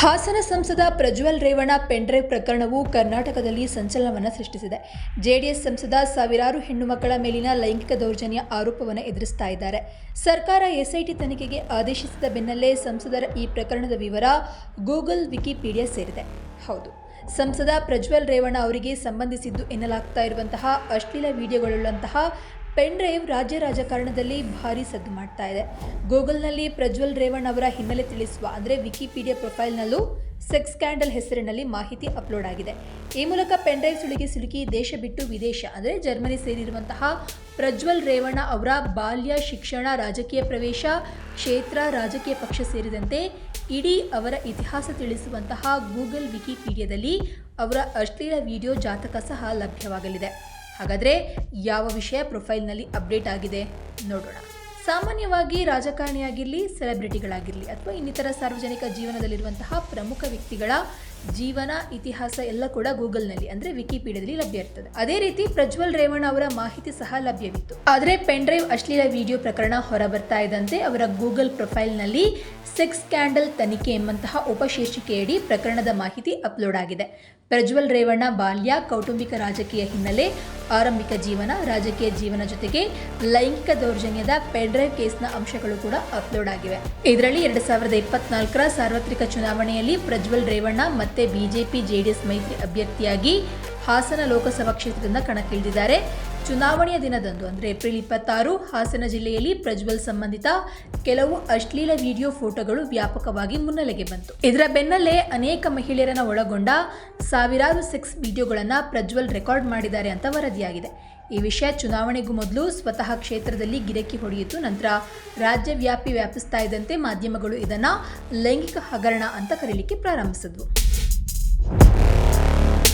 ಹಾಸನ ಸಂಸದ ಪ್ರಜ್ವಲ್ ರೇವಣ್ಣ ಪೆಂಡ್ರೈವ್ ಪ್ರಕರಣವು ಕರ್ನಾಟಕದಲ್ಲಿ ಸಂಚಲನವನ್ನು ಸೃಷ್ಟಿಸಿದೆ. ಜೆಡಿಎಸ್ ಸಂಸದ ಸಾವಿರಾರು ಹೆಣ್ಣು ಮಕ್ಕಳ ಮೇಲಿನ ಲೈಂಗಿಕ ದೌರ್ಜನ್ಯ ಆರೋಪವನ್ನು ಎದುರಿಸ್ತಾ ಇದ್ದಾರೆ. ಸರ್ಕಾರ ಎಸ್ಐಟಿ ತನಿಖೆಗೆ ಆದೇಶಿಸಿದ ಬೆನ್ನಲ್ಲೇ ಸಂಸದರ ಈ ಪ್ರಕರಣದ ವಿವರ ಗೂಗಲ್ ವಿಕಿಪೀಡಿಯಾ ಸೇರಿದೆ. ಹೌದು, ಸಂಸದ ಪ್ರಜ್ವಲ್ ರೇವಣ್ಣ ಅವರಿಗೆ ಸಂಬಂಧಿಸಿದ್ದು ಎನ್ನಲಾಗ್ತಾ ಇರುವಂತಹ ಅಶ್ಲೀಲ ವಿಡಿಯೋಗಳುಳ್ಳಂತಹ ಪೆನ್ ಡ್ರೈವ್ ರಾಜ್ಯ ರಾಜಕಾರಣದಲ್ಲಿ ಭಾರಿ ಸದ್ದು ಮಾಡ್ತಾ ಇದೆ. ಗೂಗಲ್ನಲ್ಲಿ ಪ್ರಜ್ವಲ್ ರೇವಣ್ ಅವರ ಹಿನ್ನೆಲೆ ತಿಳಿಸುವ, ಅಂದರೆ ವಿಕಿಪೀಡಿಯಾ ಪ್ರೊಫೈಲ್ನಲ್ಲೂ ಸೆಕ್ಸ್ ಸ್ಕ್ಯಾಂಡಲ್ ಹೆಸರಿನಲ್ಲಿ ಮಾಹಿತಿ ಅಪ್ಲೋಡ್ ಆಗಿದೆ. ಈ ಮೂಲಕ ಪೆನ್ ಡ್ರೈವ್ ಸುಳಿಗೆ ಸಿಲುಕಿ ದೇಶ ಬಿಟ್ಟು ವಿದೇಶ, ಅಂದರೆ ಜರ್ಮನಿ ಸೇರಿರುವಂತಹ ಪ್ರಜ್ವಲ್ ರೇವಣ್ಣ ಅವರ ಬಾಲ್ಯ, ಶಿಕ್ಷಣ, ರಾಜಕೀಯ ಪ್ರವೇಶ, ಕ್ಷೇತ್ರ, ರಾಜಕೀಯ ಪಕ್ಷ ಸೇರಿದಂತೆ ಇಡೀ ಅವರ ಇತಿಹಾಸ ತಿಳಿಸುವಂತಹ ಗೂಗಲ್ ವಿಕಿಪೀಡಿಯಾದಲ್ಲಿ ಅವರ ಅಶ್ಲೀಲ ವಿಡಿಯೋ ಜಾತಕ ಸಹ ಲಭ್ಯವಾಗಲಿದೆ. ಹಾಗಾದರೆ ಯಾವ ವಿಷಯ ಪ್ರೊಫೈಲ್ನಲ್ಲಿ ಅಪ್ಡೇಟ್ ಆಗಿದೆ ನೋಡೋಣ. ಸಾಮಾನ್ಯವಾಗಿ ರಾಜಕಾರಣಿಯಾಗಿರಲಿ, ಸೆಲೆಬ್ರಿಟಿಗಳಾಗಿರಲಿ ಅಥವಾ ಇನ್ನಿತರ ಸಾರ್ವಜನಿಕ ಜೀವನದಲ್ಲಿರುವಂತಹ ಪ್ರಮುಖ ವ್ಯಕ್ತಿಗಳ ಜೀವನ, ಇತಿಹಾಸ ಎಲ್ಲ ಕೂಡ ಗೂಗಲ್ನಲ್ಲಿ ಅಂದರೆ ವಿಕಿಪೀಡಿಯಾದಲ್ಲಿ ಲಭ್ಯ ಇರ್ತದೆ. ಅದೇ ರೀತಿ ಪ್ರಜ್ವಲ್ ರೇವಣ್ಣ ಅವರ ಮಾಹಿತಿ ಸಹ ಲಭ್ಯವಿತ್ತು. ಆದರೆ ಪೆನ್ ಡ್ರೈವ್ ಅಶ್ಲೀಲ ವಿಡಿಯೋ ಪ್ರಕರಣ ಹೊರ ಬರ್ತಾ ಇದ್ದಂತೆ ಅವರ ಗೂಗಲ್ ಪ್ರೊಫೈಲ್ನಲ್ಲಿ ಸೆಕ್ಸ್ ಸ್ಕ್ಯಾಂಡಲ್ ತನಿಖೆ ಎಂಬಂತಹ ಉಪಶೀರ್ಷಿಕೆಯಡಿ ಪ್ರಕರಣದ ಮಾಹಿತಿ ಅಪ್ಲೋಡ್ ಆಗಿದೆ. ಪ್ರಜ್ವಲ್ ರೇವಣ್ಣ ಬಾಲ್ಯ, ಕೌಟುಂಬಿಕ ರಾಜಕೀಯ ಹಿನ್ನೆಲೆ, ಆರಂಭಿಕ ಜೀವನ, ರಾಜಕೀಯ ಜೀವನ ಜೊತೆಗೆ ಲೈಂಗಿಕ ದೌರ್ಜನ್ಯದ ಪೆಡ್ರೈವ್ ಕೇಸ್ನ ಅಂಶಗಳು ಕೂಡ ಅಪ್ಲೋಡ್ ಆಗಿವೆ. ಇದರಲ್ಲಿ ಎರಡು ಸಾವಿರದ ಇಪ್ಪತ್ನಾಲ್ಕರ ಸಾರ್ವತ್ರಿಕ ಚುನಾವಣೆಯಲ್ಲಿ ಪ್ರಜ್ವಲ್ ರೇವಣ್ಣ ಮತ್ತೆ ಬಿಜೆಪಿ, ಜೆಡಿಎಸ್ ಮೈತ್ರಿ ಅಭ್ಯರ್ಥಿಯಾಗಿ ಹಾಸನ ಲೋಕಸಭಾ ಕ್ಷೇತ್ರದಿಂದ ಕಣಕ್ಕಿಳಿದಿದ್ದಾರೆ. ಚುನಾವಣೆಯ ದಿನದಂದು, ಅಂದರೆ ಏಪ್ರಿಲ್ ಇಪ್ಪತ್ತಾರು, ಹಾಸನ ಜಿಲ್ಲೆಯಲ್ಲಿ ಪ್ರಜ್ವಲ್ ಸಂಬಂಧಿತ ಕೆಲವು ಅಶ್ಲೀಲ ವಿಡಿಯೋ ಫೋಟೋಗಳು ವ್ಯಾಪಕವಾಗಿ ಮುನ್ನೆಲೆಗೆ ಬಂತು. ಇದರ ಬೆನ್ನಲ್ಲೇ ಅನೇಕ ಮಹಿಳೆಯರನ್ನು ಒಳಗೊಂಡ ಸಾವಿರಾರು ಸೆಕ್ಸ್ ವಿಡಿಯೋಗಳನ್ನು ಪ್ರಜ್ವಲ್ ರೆಕಾರ್ಡ್ ಮಾಡಿದ್ದಾರೆ ಅಂತ ವರದಿಯಾಗಿದೆ. ಈ ವಿಷಯ ಚುನಾವಣೆಗೂ ಮೊದಲು ಸ್ವತಃ ಕ್ಷೇತ್ರದಲ್ಲಿ ಗಿರಕಿ ಹೊಡೆಯಿತು. ನಂತರ ರಾಜ್ಯವ್ಯಾಪಿ ವ್ಯಾಪಿಸ್ತಾ ಇದ್ದಂತೆ ಮಾಧ್ಯಮಗಳು ಇದನ್ನು ಲೈಂಗಿಕ ಹಗರಣ ಅಂತ ಕರೀಲಿಕ್ಕೆ ಪ್ರಾರಂಭಿಸಿದ್ವು.